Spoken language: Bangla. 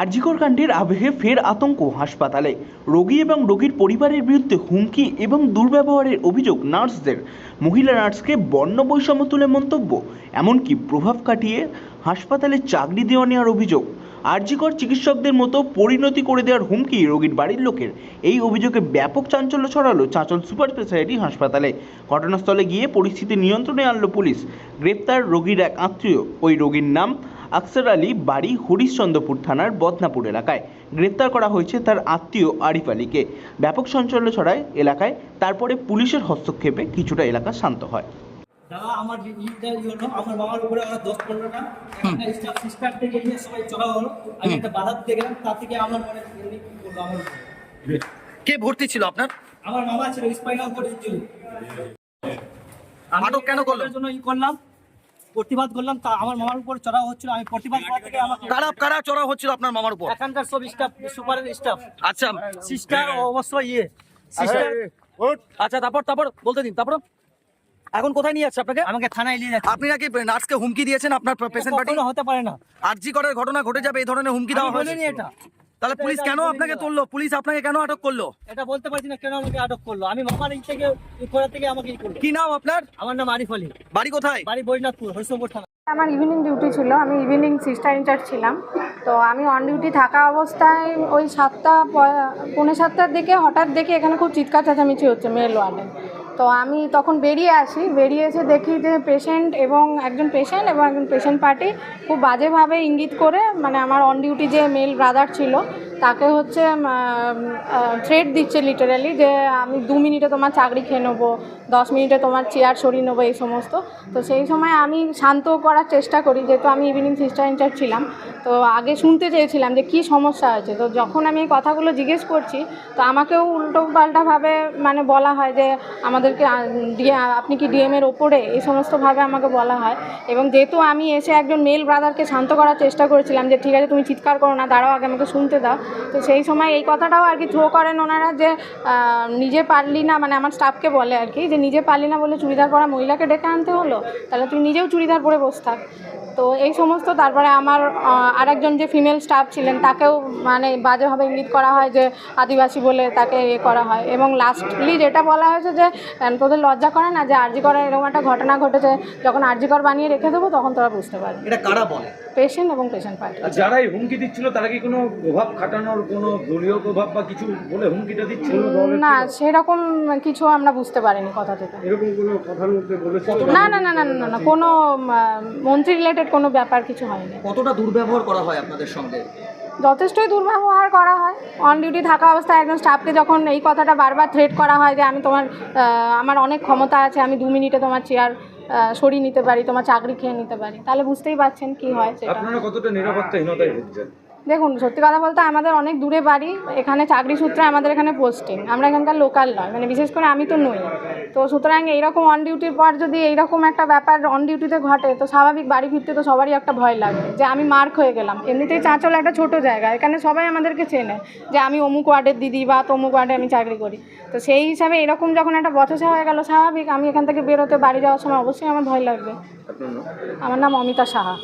আরজিকর কাণ্ডের আবেগে ফের আতঙ্ক হাসপাতালে। রোগী এবং রোগীর পরিবারের বিরুদ্ধে হুমকি এবং দুর্ব্যবহারের অভিযোগ নার্সদের। মহিলা নার্সকে বর্ণ বৈষম্য তুলে মন্তব্য, এমনকি প্রভাব কাটিয়ে হাসপাতালে চাকরি দেওয়া নেওয়ার অভিযোগ। আরজিকর চিকিৎসকদের মতো পরিণতি করে দেওয়ার হুমকি রোগীর বাড়ির লোকের। এই অভিযোগে ব্যাপক চাঞ্চল্য ছড়ালো চাঁচল সুপার স্পেশালিটি হাসপাতালে। ঘটনাস্থলে গিয়ে পরিস্থিতি নিয়ন্ত্রণে আনলো পুলিশ। গ্রেপ্তার রোগীর এক আত্মীয়। ওই রোগীর নাম আকসার আলী বাড়ি হরিশ্চন্দ্রপুর থানার বদনাপুর এলাকায়। গ্রেপ্তার করা হয়েছে তার আত্মীয় আরিফ আলীকে। ব্যাপক চাঞ্চল্য ছড়ায় এলাকায় তারপরে পুলিশের হস্তক্ষেপে কিছুটা এলাকা শান্ত হয়। দাদা আমার ইটা হলো আমার বাবার উপরে ওরা দোষ করল না। একটা স্টাফ সিস্টার নিয়ে সবাই চলা হলো। আমি একটা বাধা দিতে গেলাম তার থেকে আমার মানে এমনি কি করল আমার কে ভর্তি ছিল আপনার? আমার মামা ছিল স্পাইনাল ইনজুরি আটক কেন করল? জন্য ই করলাম প্রতিবাদ করলাম তা আমার মামার উপর চড়াও হচ্ছিল আমি প্রতিবাদ করা থেকে আমাকে কারা কারা চড়া হচ্ছিল আপনার মামার উপর? এখানকার সব স্টাফ সুপারের স্টাফ আচ্ছা। সিস্টার অবশ্যই ইয়ে। সিস্টার আচ্ছা তারপর তারপর বলতে দিন তারপর? এখন কোথায় নিয়ে যাচ্ছে আপনাকে? আমাকে থানায় নিয়ে যাচ্ছে। আপনি নাকি নার্সকে হুমকি দিয়েছেন আপনার পেশেন্ট পার্টি হতে পারে না। আরজি করার ঘটনা ঘটে যাবে এই ধরনের হুমকি দেওয়া হয়েছে। এটা। তাহলে পুলিশ কেন আপনাকে। তুললো? পুলিশ আপনাকে কেন আটক করল? এটা বলতে পারছি না কেন আমাকে আটক করল। আমি মামার ই থেকে থেকে আমাকে কি নাম আপনার? আমার নাম আরিফ আলী। বাড়ি কোথায়? বাড়ি বৈনাথপুর হরিশঙ্কর থানা। আমার ইভিনিং ডিউটি ছিল। আমি ইভিনিং সিস্টার ইনচার্জ ছিলাম। তো আমি অন ডিউটি থাকা অবস্থায় ওই সাতটা পৌনে সাতটার দিকে হঠাৎ দেখে এখানে খুব চিৎকার চেঁচামেচি হচ্ছে মেল ওয়ার্ডে। তো আমি তখন বেরিয়ে আসি। বেরিয়ে এসে দেখি যে পেশেন্ট এবং একজন পেশেন্ট এবং একজন পেশেন্ট পার্টি খুব বাজেভাবে ইঙ্গিত করে মানে আমার অন ডিউটি যে মেল ব্রাদার ছিল, তাকে হচ্ছে থ্রেড দিচ্ছে লিটারালি যে আমি দু মিনিটে তোমার চাকরি খেয়ে নেব। দশ মিনিটে তোমার চেয়ার সরিয়ে নেব এই সমস্ত। তো সেই সময় আমি শান্ত করার চেষ্টা করি, যেহেতু আমি ইভিনিং সিস্টার ইনচার্জ ছিলাম। তো আগে শুনতে চেয়েছিলাম যে কী সমস্যা হয়েছে। তো যখন আমি এই কথাগুলো জিজ্ঞেস করছি, তো আমাকেও উল্টো পাল্টাভাবে মানে বলা হয় যে আমাদেরকে আপনি কি ডিএমের ওপরে এই সমস্তভাবে আমাকে বলা হয়। এবং যেহেতু আমি এসে একজন মেল ব্রাদারকে শান্ত করার চেষ্টা করেছিলাম যে, ঠিক আছে, তুমি চিৎকার করো না, দাঁড়াও, আগে আমাকে শুনতে দাও। তো সেই সময় এই কথাটাও আর কি থ্রো করেন ওনারা যে নিজে পারলি না মানে আমার স্টাফকে বলে আর কি যে নিজে পারলি না বলে চুড়িদার পরা মহিলাকে ডেকে আনতে হলো তাহলে তুই নিজেও চুড়িদার পরে বসে থাক। তো এই সমস্ত তারপরে আমার আরেকজন যে ফিমেল স্টাফ ছিলেন তাকেও মানে বাজেভাবে ইঙ্গিত করা হয় যে আদিবাসী বলে তাকে এ করা হয়। এবং লাস্টলি যেটা বলা হয়েছে যে তোদের লজ্জা করে না যে আরজি করার এরকম একটা ঘটনা ঘটেছে যখন আরজি কর বানিয়ে রেখে দেবো তখন তোরা বুঝতে পারবি। এটা কারা বলে? পেশেন্ট এবং পেশেন্ট পার্টি। যারা এই হুমকি দিচ্ছিল তারা কি কোনো প্রভাব খাটানোর কোনো দলীয় প্রভাব বা কিছু বলে হুমকিটা দিচ্ছিল? না সেরকম কিছু আমরা বুঝতে পারিনি কথা থেকে। এরকম কোনো কথার মধ্যে বলেছিল? না না না না না না, না কোনো মন্ত্রী রিলেটেড কোনো ব্যাপার কিছু হয়নি। কতটা দুর্ব্যবহার করা হয় আপনাদের সঙ্গে? যথেষ্টই দুর্ব্যবহার করা হয়। অন ডিউটি থাকা অবস্থায় একজন স্টাফকে যখন এই কথাটা বারবার থ্রেট করা হয় যে আমি তোমার আমার অনেক ক্ষমতা আছে আমি দু মিনিটে তোমার চেয়ার সরিয়ে নিতে পারি তোমার চাকরি খেয়ে নিতে পারি। তাহলে বুঝতেই পারছেন কি হয় সেটা। আপনারা কতটা নিরাপত্তাহীনতায় ভুগছেন? দেখুন সত্যি কথা বলতে আমাদের অনেক দূরে বাড়ি এখানে চাকরি সূত্রে আমাদের এখানে পোস্টিং আমরা এখানকার লোকাল নয় মানে বিশেষ করে আমি তো নই। তো সুতরাং এইরকম অন ডিউটির পর যদি এইরকম একটা ব্যাপার অন ডিউটিতে ঘটে তো স্বাভাবিক বাড়ি ফিরতে তো সবারই একটা ভয় লাগবে যে আমি মার্ক হয়ে গেলাম। এমনিতেই চাঁচল একটা ছোট জায়গা এখানে সবাই আমাদেরকে চেনে যে আমি অমুক ওয়ার্ডের দিদি বা তমুক ওয়ার্ডে আমি চাকরি করি। তো সেই হিসাবে এরকম যখন একটা বচসা হয়ে গেল স্বাভাবিক আমি এখান থেকে বেরোতে বাড়ি যাওয়ার সময় অবশ্যই আমার ভয় লাগবে। আমার নাম অমিতা সাহা।